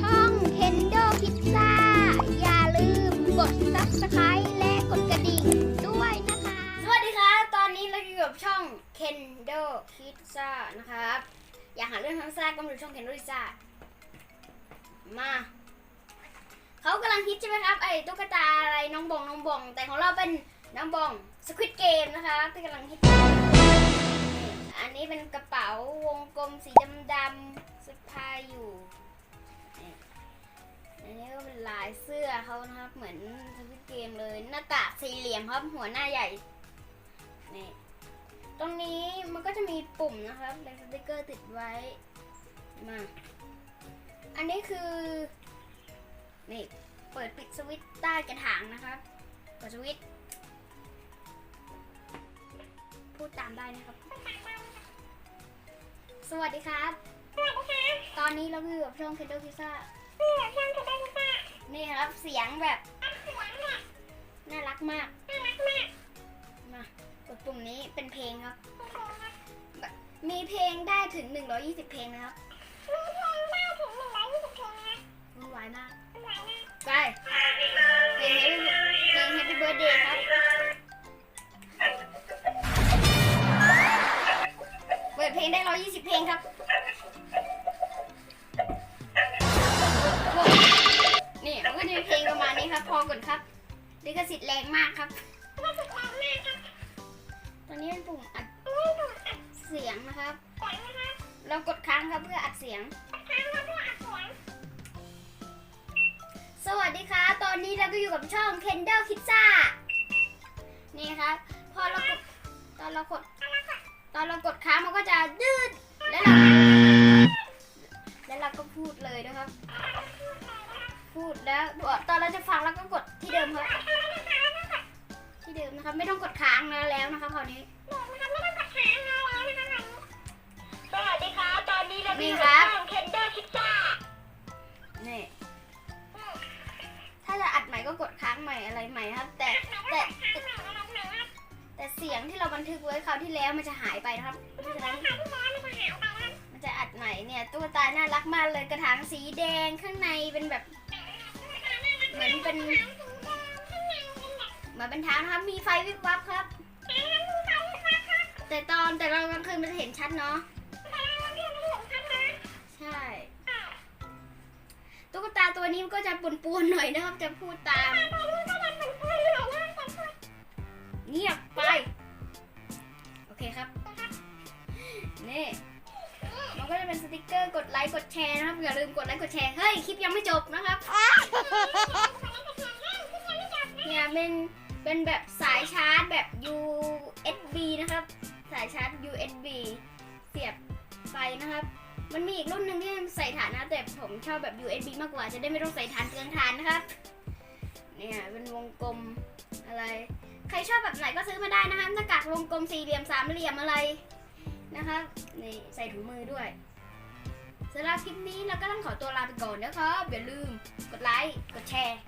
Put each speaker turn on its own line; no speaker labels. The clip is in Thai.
ช่องเคนโดพิซซ่า อย่าลืมกด subscribe และกดกระดิ่งด้วยนะคะ สวัสดีครับตอนนี้เราอยู่กับช่อง Kendo Pizza นะครับ อยากหาเรื่องทั้งแซ่ก็มาดูช่อง Kendo Pizza มา เขากำลังฮิตใช่ไหมครับ ไอ้ตุ๊กตาอะไรน้องบองน้องบอง แต่ของเราเป็นน้องบองสควิตเกมนะคะที่กำลังฮิตอันนี้เป็นกระเป๋าวงกลมสีดำๆ สะพายอยู่อันนี้ก็เป็นลายเสื้อเขานะครับ เหมือนสควิตเกมเลย หน้ากากสี่เหลี่ยมครับ หัวหน้าใหญ่นี่ตรงนี้มันก็จะมีปุ่มนะครับและสติกเกอร์ติดไว้มาอันนี้คือนี่เปิดปิดสวิตช์ใต้กระถางนะครับเปิดสวิตช์พูดตามได้นะครับ สวัสดีครับ ตอนนี้เราอยู่กับช่อง Kendo Pizza นี่ครับเสียงแบบน่ารักมากมากดปุ่มนี้เป็นเพลงครับมีเพลงได้ถึง 120 เพลงนะครับวุ่นวายมากไปเพลง Happy เพลง Happy Birthday ครับเปิดเพลงได้ 120 เพลงครับ นี้ครับพอกดครับลิขสิทธิ์แรงมากครับตอนนี้เป็นปุ่มอัดเสียงนะครับ เรากดค้างครับเพื่ออัดเสียง สวัสดีค่ะตอนนี้เราก็อยู่กับช่อง Kendall Pizza นี่ครับพอเรากดตอนเรากดตอนเรากดค้างมันก็จะดืดแล้วเราแล้วเราก็พูดเลยนะครับ พูดแล้วตอนเราจะฟังเราก็ก นะครับไม่ต้องกดค้างนะแล้วนะคะคราวนี้
สวัสดีครับตอนนี้เรา
นี่
อยู่
ครับ
เคนเดอร์พิซซ่า
นี่ถ้าจะอัดใหม่ก็กดค้างใหม่อะไรใหม่ครับ แต่แต่แต่เสียงที่เราบันทึกไว้คราวที่แล้วมันจะหายไปนะครับเพราะฉะนั้นมันจะอัดใหม่เนี่ยตัวตาน่ารักมากเลยกระถางสีแดงข้างในเป็นแบบ เหมือนเป็น มือนเป็นทางนะครับ มีไฟวิบวับครับ แต่ตอนแต่เรากลางคืนมันจะเห็นชัดเนาะ ใช่ ตุ๊กตาตัวนี้มันก็จะปนๆหน่อยนะครับ จะพูดตาม เงียบไป โอเคครับ นี่มันก็จะเป็นสติกเกอร์กดไลค์กดแชร์นะครับอย่าลืมกดไลค์กดแชร์ เฮ้ย คลิปยังไม่จบนะครับ เนี่ยเป็น เป็นแบบสายชาร์จแบบ USB นะครับ สายชาร์จ USB เสียบไฟนะครับ มันมีอีกรุ่นหนึ่งที่ใส่ฐานนะแต่ผมชอบแบบ USB มากกว่าจะได้ไม่ต้องใส่ฐานเปลืองฐานนะครับ เนี่ยเป็นวงกลมอะไร ใครชอบแบบไหนก็ซื้อมาได้นะครับหน้ากากวงกลมสี่เหลี่ยมสามเหลี่ยมอะไรนะครับนี่ใส่ถุงมือด้วยสำหรับคลิปนี้เราก็ต้องขอตัวลาไปก่อนนะครับอย่าลืมกดไลค์กดแชร์